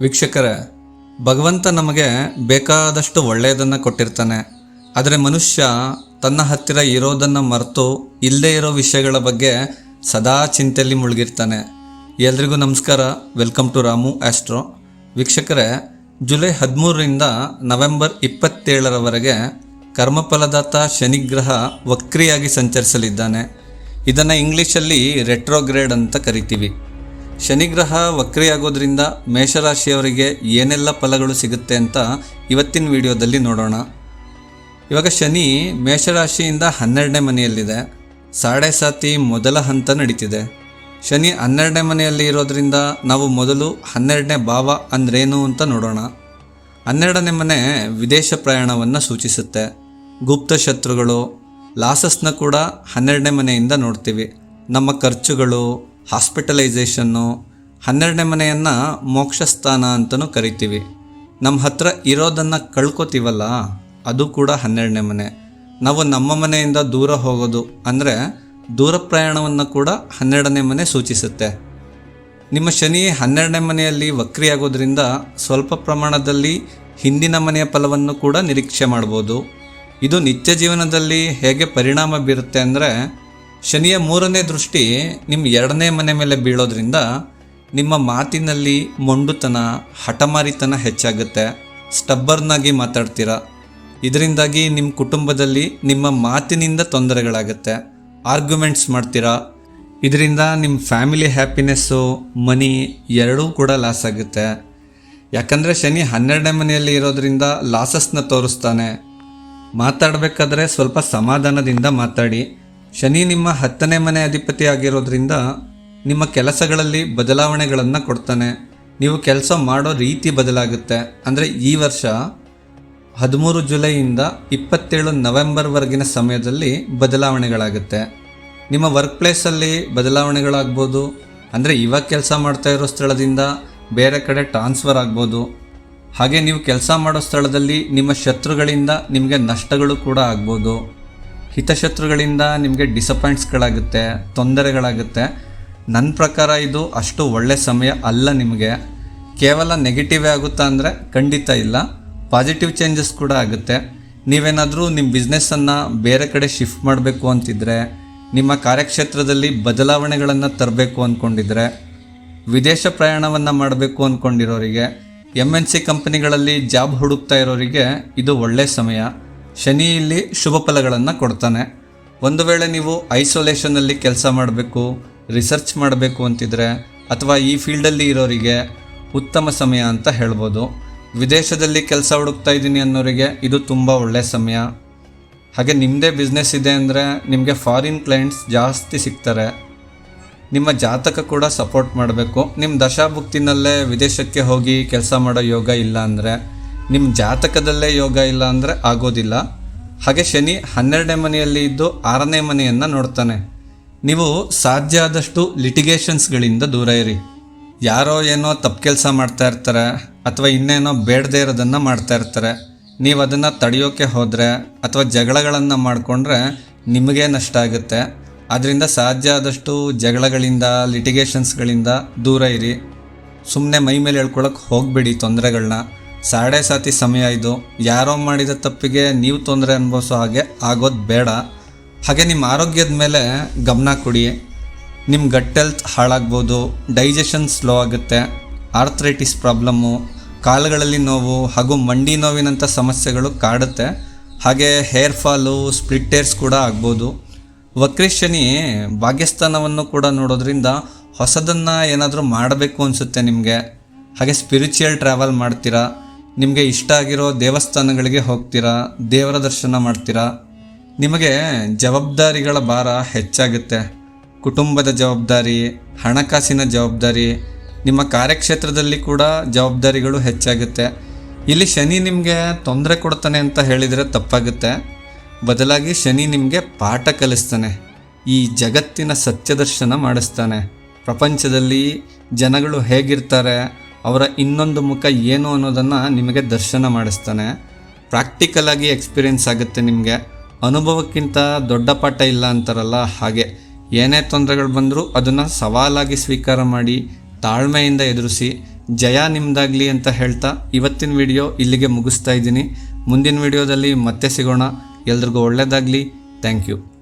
ವೀಕ್ಷಕರೇ, ಭಗವಂತ ನಮಗೆ ಬೇಕಾದಷ್ಟು ಒಳ್ಳೆಯದನ್ನು ಕೊಟ್ಟಿರ್ತಾನೆ. ಆದರೆ ಮನುಷ್ಯ ತನ್ನ ಹತ್ತಿರ ಇರೋದನ್ನು ಮರೆತು ಇಲ್ಲದೇ ಇರೋ ವಿಷಯಗಳ ಬಗ್ಗೆ ಸದಾ ಚಿಂತೆಯಲ್ಲಿ ಮುಳುಗಿರ್ತಾನೆ. ಎಲ್ರಿಗೂ ನಮಸ್ಕಾರ. Welcome to Ramu astro. ವೀಕ್ಷಕರೇ, ಜುಲೈ ಹದಿಮೂರರಿಂದ ನವೆಂಬರ್ ಇಪ್ಪತ್ತೇಳರವರೆಗೆ ಕರ್ಮಫಲದಾತ ಶನಿಗ್ರಹ ವಕ್ರಿಯಾಗಿ ಸಂಚರಿಸಲಿದ್ದಾನೆ. ಇದನ್ನು ಇಂಗ್ಲೀಷಲ್ಲಿ ರೆಟ್ರೋಗ್ರೇಡ್ ಅಂತ ಕರಿತೀವಿ. ಶನಿಗ್ರಹ ವಕ್ರಿಯಾಗೋದ್ರಿಂದ ಮೇಷರಾಶಿಯವರಿಗೆ ಏನೆಲ್ಲ ಫಲಗಳು ಸಿಗುತ್ತೆ ಅಂತ ಇವತ್ತಿನ ವಿಡಿಯೋದಲ್ಲಿ ನೋಡೋಣ. ಇವಾಗ ಶನಿ ಮೇಷರಾಶಿಯಿಂದ ಹನ್ನೆರಡನೇ ಮನೆಯಲ್ಲಿದೆ. ಸಾಡೆ ಸಾತಿ ಮೊದಲ ಹಂತ ನಡೀತಿದೆ. ಶನಿ ಹನ್ನೆರಡನೇ ಮನೆಯಲ್ಲಿ ಇರೋದ್ರಿಂದ ನಾವು ಮೊದಲು ಹನ್ನೆರಡನೇ ಭಾವ ಅಂದ್ರೇನು ಅಂತ ನೋಡೋಣ. ಹನ್ನೆರಡನೇ ಮನೆ ವಿದೇಶ ಪ್ರಯಾಣವನ್ನು ಸೂಚಿಸುತ್ತೆ. ಗುಪ್ತ ಶತ್ರುಗಳು, ಲಾಸಸ್ನ ಕೂಡ ಹನ್ನೆರಡನೇ ಮನೆಯಿಂದ ನೋಡ್ತೀವಿ. ನಮ್ಮ ಖರ್ಚುಗಳು ಹಾಸ್ಪಿಟಲೈಸೇಷನ್ನು ಹನ್ನೆರಡನೇ ಮನೆಯನ್ನು ಮೋಕ್ಷಸ್ಥಾನ ಅಂತಲೂ ಕರಿತೀವಿ. ನಮ್ಮ ಹತ್ರ ಇರೋದನ್ನು ಕಳ್ಕೊತೀವಲ್ಲ, ಅದು ಕೂಡ ಹನ್ನೆರಡನೇ ಮನೆ. ನಾವು ನಮ್ಮ ಮನೆಯಿಂದ ದೂರ ಹೋಗೋದು ಅಂದರೆ ದೂರ ಪ್ರಯಾಣವನ್ನು ಕೂಡ ಹನ್ನೆರಡನೇ ಮನೆ ಸೂಚಿಸುತ್ತೆ. ನಿಮ್ಮ ಶನಿ ಹನ್ನೆರಡನೇ ಮನೆಯಲ್ಲಿ ವಕ್ರಿಯಾಗೋದ್ರಿಂದ ಸ್ವಲ್ಪ ಪ್ರಮಾಣದಲ್ಲಿ ಹಿಂದಿನ ಮನೆಯ ಫಲವನ್ನು ಕೂಡ ನಿರೀಕ್ಷೆ ಮಾಡ್ಬೋದು. ಇದು ನಿತ್ಯ ಜೀವನದಲ್ಲಿ ಹೇಗೆ ಪರಿಣಾಮ ಬೀರುತ್ತೆ ಅಂದರೆ ಶನಿಯ ಮೂರನೇ ದೃಷ್ಟಿ ನಿಮ್ಮ ಎರಡನೇ ಮನೆ ಮೇಲೆ ಬೀಳೋದ್ರಿಂದ ನಿಮ್ಮ ಮಾತಿನಲ್ಲಿ ಮೊಂಡುತನ, ಹಠಮಾರಿತನ ಹೆಚ್ಚಾಗುತ್ತೆ. ಸ್ಟಬ್ಬರ್ನಾಗಿ ಮಾತಾಡ್ತೀರಾ? ಇದರಿಂದಾಗಿ ನಿಮ್ಮ ಕುಟುಂಬದಲ್ಲಿ ನಿಮ್ಮ ಮಾತಿನಿಂದ ತೊಂದರೆಗಳಾಗುತ್ತೆ. ಆರ್ಗ್ಯುಮೆಂಟ್ಸ್ ಮಾಡ್ತೀರಾ? ಇದರಿಂದ ನಿಮ್ಮ ಫ್ಯಾಮಿಲಿ ಹ್ಯಾಪಿನೆಸ್ಸು, ಮನಿ ಎರಡೂ ಕೂಡ ಲಾಸ್ ಆಗುತ್ತೆ. ಯಾಕಂದರೆ ಶನಿ ಹನ್ನೆರಡನೇ ಮನೆಯಲ್ಲಿ ಇರೋದ್ರಿಂದ ಲಾಸಸ್ನ ತೋರಿಸ್ತಾನೆ. ಮಾತಾಡಬೇಕಾದ್ರೆ ಸ್ವಲ್ಪ ಸಮಾಧಾನದಿಂದ ಮಾತಾಡಿ. ಶನಿ ನಿಮ್ಮ ಹತ್ತನೇ ಮನೆ ಅಧಿಪತಿ ಆಗಿರೋದ್ರಿಂದ ನಿಮ್ಮ ಕೆಲಸಗಳಲ್ಲಿ ಬದಲಾವಣೆಗಳನ್ನು ಕೊಡ್ತಾನೆ. ನೀವು ಕೆಲಸ ಮಾಡೋ ರೀತಿ ಬದಲಾಗುತ್ತೆ. ಅಂದರೆ ಈ ವರ್ಷ ಹದಿಮೂರು ಜುಲೈಯಿಂದ ಇಪ್ಪತ್ತೇಳು ನವೆಂಬರ್ವರೆಗಿನ ಸಮಯದಲ್ಲಿ ಬದಲಾವಣೆಗಳಾಗುತ್ತೆ. ನಿಮ್ಮ ವರ್ಕ್ ಪ್ಲೇಸಲ್ಲಿ ಬದಲಾವಣೆಗಳಾಗ್ಬೋದು. ಅಂದರೆ ಇವಾಗ ಕೆಲಸ ಮಾಡ್ತಾ ಇರೋ ಸ್ಥಳದಿಂದ ಬೇರೆ ಕಡೆ ಟ್ರಾನ್ಸ್ಫರ್ ಆಗ್ಬೋದು. ಹಾಗೆ ನೀವು ಕೆಲಸ ಮಾಡೋ ಸ್ಥಳದಲ್ಲಿ ನಿಮ್ಮ ಶತ್ರುಗಳಿಂದ ನಿಮಗೆ ನಷ್ಟಗಳು ಕೂಡ ಆಗ್ಬೋದು. ಹಿತಶತ್ರುಗಳಿಂದ ನಿಮಗೆ ಡಿಸಪಾಯಿಂಟ್ಸ್ಗಳಾಗುತ್ತೆ ತೊಂದರೆಗಳಾಗುತ್ತೆ. ನನ್ನ ಪ್ರಕಾರ ಇದು ಅಷ್ಟು ಒಳ್ಳೆ ಸಮಯ ಅಲ್ಲ ನಿಮಗೆ. ಕೇವಲ ನೆಗೆಟಿವೇ ಆಗುತ್ತಾ ಅಂದರೆ ಖಂಡಿತ ಇಲ್ಲ. ಪಾಸಿಟಿವ್ ಚೇಂಜಸ್ ಕೂಡ ಆಗುತ್ತೆ. ನೀವೇನಾದರೂ ನಿಮ್ಮ ಬಿಸ್ನೆಸ್ಸನ್ನು ಬೇರೆ ಕಡೆ ಶಿಫ್ಟ್ ಮಾಡಬೇಕು ಅಂತಿದ್ರೆ, ನಿಮ್ಮ ಕಾರ್ಯಕ್ಷೇತ್ರದಲ್ಲಿ ಬದಲಾವಣೆಗಳನ್ನು ತರಬೇಕು ಅಂದ್ಕೊಂಡಿದ್ರೆ ವಿದೇಶ ಪ್ರಯಾಣವನ್ನು ಮಾಡಬೇಕು ಅಂದ್ಕೊಂಡಿರೋರಿಗೆ ಎಂ ಎನ್ ಸಿ ಕಂಪನಿಗಳಲ್ಲಿ ಜಾಬ್ ಹುಡುಕ್ತಾ ಇರೋರಿಗೆ ಇದು ಒಳ್ಳೆಯ ಸಮಯ. ಶನಿ ಇಲ್ಲಿ ಶುಭ ಫಲಗಳನ್ನು ಕೊಡ್ತಾನೆ. ಒಂದು ವೇಳೆ ನೀವು ಐಸೋಲೇಷನಲ್ಲಿ ಕೆಲಸ ಮಾಡಬೇಕು, ರಿಸರ್ಚ್ ಮಾಡಬೇಕು ಅಂತಿದ್ರೆ, ಅಥವಾ ಈ ಫೀಲ್ಡಲ್ಲಿ ಇರೋರಿಗೆ ಉತ್ತಮ ಸಮಯ ಅಂತ ಹೇಳ್ಬೋದು. ವಿದೇಶದಲ್ಲಿ ಕೆಲಸ ಹುಡುಕ್ತಾ ಇದ್ದೀನಿ ಅನ್ನೋರಿಗೆ ಇದು ತುಂಬ ಒಳ್ಳೆಯ ಸಮಯ. ಹಾಗೆ ನಿಮ್ಮದೇ ಬಿಸ್ನೆಸ್ ಇದೆ ಅಂದರೆ ನಿಮಗೆ ಫಾರಿನ್ ಕ್ಲೈಂಟ್ಸ್ ಜಾಸ್ತಿ ಸಿಗ್ತಾರೆ. ನಿಮ್ಮ ಜಾತಕ ಕೂಡ ಸಪೋರ್ಟ್ ಮಾಡಬೇಕು. ನಿಮ್ಮ ದಶಾಭುಕ್ತಿನಲ್ಲೇ ವಿದೇಶಕ್ಕೆ ಹೋಗಿ ಕೆಲಸ ಮಾಡೋ ಯೋಗ ಇಲ್ಲ ಅಂದರೆ ನಿಮ್ಮ ಜಾತಕದಲ್ಲೇ ಯೋಗ ಇಲ್ಲ ಅಂದರೆ ಆಗೋದಿಲ್ಲ. ಹಾಗೆ ಶನಿ ಹನ್ನೆರಡನೇ ಮನೆಯಲ್ಲಿ ಇದ್ದು ಆರನೇ ಮನೆಯನ್ನು ನೋಡ್ತಾನೆ. ನೀವು ಸಾಧ್ಯ ಆದಷ್ಟು ಲಿಟಿಗೇಷನ್ಸ್ಗಳಿಂದ ದೂರ ಇರಿ. ಯಾರೋ ಏನೋ ತಪ್ಪು ಕೆಲಸ ಮಾಡ್ತಾ ಇರ್ತಾರೆ, ಅಥವಾ ಇನ್ನೇನೋ ಬೇಡದೇ ಇರೋದನ್ನು ಮಾಡ್ತಾ ಇರ್ತಾರೆ. ನೀವು ಅದನ್ನು ತಡೆಯೋಕೆ ಹೋದರೆ, ಅಥವಾ ಜಗಳಗಳನ್ನು ಮಾಡಿಕೊಂಡ್ರೆ ನಿಮಗೆ ನಷ್ಟ ಆಗುತ್ತೆ. ಅದರಿಂದ ಸಾಧ್ಯ ಆದಷ್ಟು ಜಗಳಗಳಿಂದ, ಲಿಟಿಗೇಷನ್ಸ್ಗಳಿಂದ ದೂರ ಇರಿ. ಸುಮ್ಮನೆ ಮೈ ಮೇಲೆ ಹೇಳ್ಕೊಳಕ್ಕೆ ಹೋಗಬೇಡಿ ತೊಂದರೆಗಳನ್ನ ಸಾಡೆ ಸಾತಿ ಸಮಯ ಇದು. ಯಾರೋ ಮಾಡಿದ ತಪ್ಪಿಗೆ ನೀವು ತೊಂದರೆ ಅನುಭವಿಸೋ ಹಾಗೆ ಆಗೋದು ಬೇಡ. ಹಾಗೆ ನಿಮ್ಮ ಆರೋಗ್ಯದ ಮೇಲೆ ಗಮನ ಕೊಡಿ. ನಿಮ್ಮ ಗಟ್ ಹೆಲ್ತ್ ಹಾಳಾಗ್ಬೋದು ಡೈಜೆಷನ್ ಸ್ಲೋ ಆಗುತ್ತೆ ಆರ್ಥ್ರೈಟಿಸ್ ಪ್ರಾಬ್ಲಮ್ಮು ಕಾಲುಗಳಲ್ಲಿ ನೋವು ಹಾಗೂ ಮಂಡಿ ನೋವಿನಂಥ ಸಮಸ್ಯೆಗಳು ಕಾಡುತ್ತೆ. ಹಾಗೆ ಹೇರ್ ಫಾಲು ಸ್ಪ್ಲಿಟ್ ಏರ್ಸ್ ಕೂಡ ಆಗ್ಬೋದು. ವಕ್ರಿ ಶನಿ ಭಾಗ್ಯಸ್ಥಾನವನ್ನು ಕೂಡ ನೋಡೋದ್ರಿಂದ ಹೊಸದನ್ನು ಏನಾದರೂ ಮಾಡಬೇಕು ಅನಿಸುತ್ತೆ ನಿಮಗೆ. ಹಾಗೆ ಸ್ಪಿರಿಚುವಲ್ ಟ್ರಾವೆಲ್ ಮಾಡ್ತೀರಾ? ನಿಮಗೆ ಇಷ್ಟ ಆಗಿರೋ ದೇವಸ್ಥಾನಗಳಿಗೆ ಹೋಗ್ತೀರಾ, ದೇವರ ದರ್ಶನ ಮಾಡ್ತೀರಾ? ನಿಮಗೆ ಜವಾಬ್ದಾರಿಗಳ ಭಾರ ಹೆಚ್ಚಾಗುತ್ತೆ. ಕುಟುಂಬದ ಜವಾಬ್ದಾರಿ, ಹಣಕಾಸಿನ ಜವಾಬ್ದಾರಿ, ನಿಮ್ಮ ಕಾರ್ಯಕ್ಷೇತ್ರದಲ್ಲಿ ಕೂಡ ಜವಾಬ್ದಾರಿಗಳು ಹೆಚ್ಚಾಗುತ್ತೆ. ಇಲ್ಲಿ ಶನಿ ನಿಮಗೆ ತೊಂದರೆ ಕೊಡ್ತಾನೆ ಅಂತ ಹೇಳಿದರೆ ತಪ್ಪಾಗುತ್ತೆ. ಬದಲಾಗಿ ಶನಿ ನಿಮಗೆ ಪಾಠ ಕಲಿಸ್ತಾನೆ. ಈ ಜಗತ್ತಿನ ಸತ್ಯದರ್ಶನ ಮಾಡಿಸ್ತಾನೆ. ಪ್ರಪಂಚದಲ್ಲಿ ಜನಗಳು ಹೇಗಿರ್ತಾರೆ ಅವರ ಇನ್ನೊಂದು ಮುಖ ಏನು ಅನ್ನೋದನ್ನು ನಿಮಗೆ ದರ್ಶನ ಮಾಡಿಸ್ತಾನೆ. ಪ್ರಾಕ್ಟಿಕಲ್ ಆಗಿ ಎಕ್ಸ್ಪೀರಿಯನ್ಸ್ ಆಗುತ್ತೆ ನಿಮಗೆ. ಅನುಭವಕ್ಕಿಂತ ದೊಡ್ಡ ಪಾಠ ಇಲ್ಲ ಅಂತಾರಲ್ಲ ಹಾಗೆ. ಏನೇ ತೊಂದರೆಗಳು ಬಂದರೂ ಅದನ್ನು ಸವಾಲಾಗಿ ಸ್ವೀಕಾರ ಮಾಡಿ, ತಾಳ್ಮೆಯಿಂದ ಎದುರಿಸಿ, ಜಯ ನಿಮ್ಮದಾಗಲಿ ಅಂತ ಹೇಳ್ತಾ ಇವತ್ತಿನ ವಿಡಿಯೋ ಇಲ್ಲಿಗೆ ಮುಗಿಸ್ತಾ ಇದ್ದೀನಿ. ಮುಂದಿನ ವಿಡಿಯೋದಲ್ಲಿ ಮತ್ತೆ ಸಿಗೋಣ. ಎಲ್ರಿಗೂ ಒಳ್ಳೆಯದಾಗಲಿ ಥ್ಯಾಂಕ್ ಯು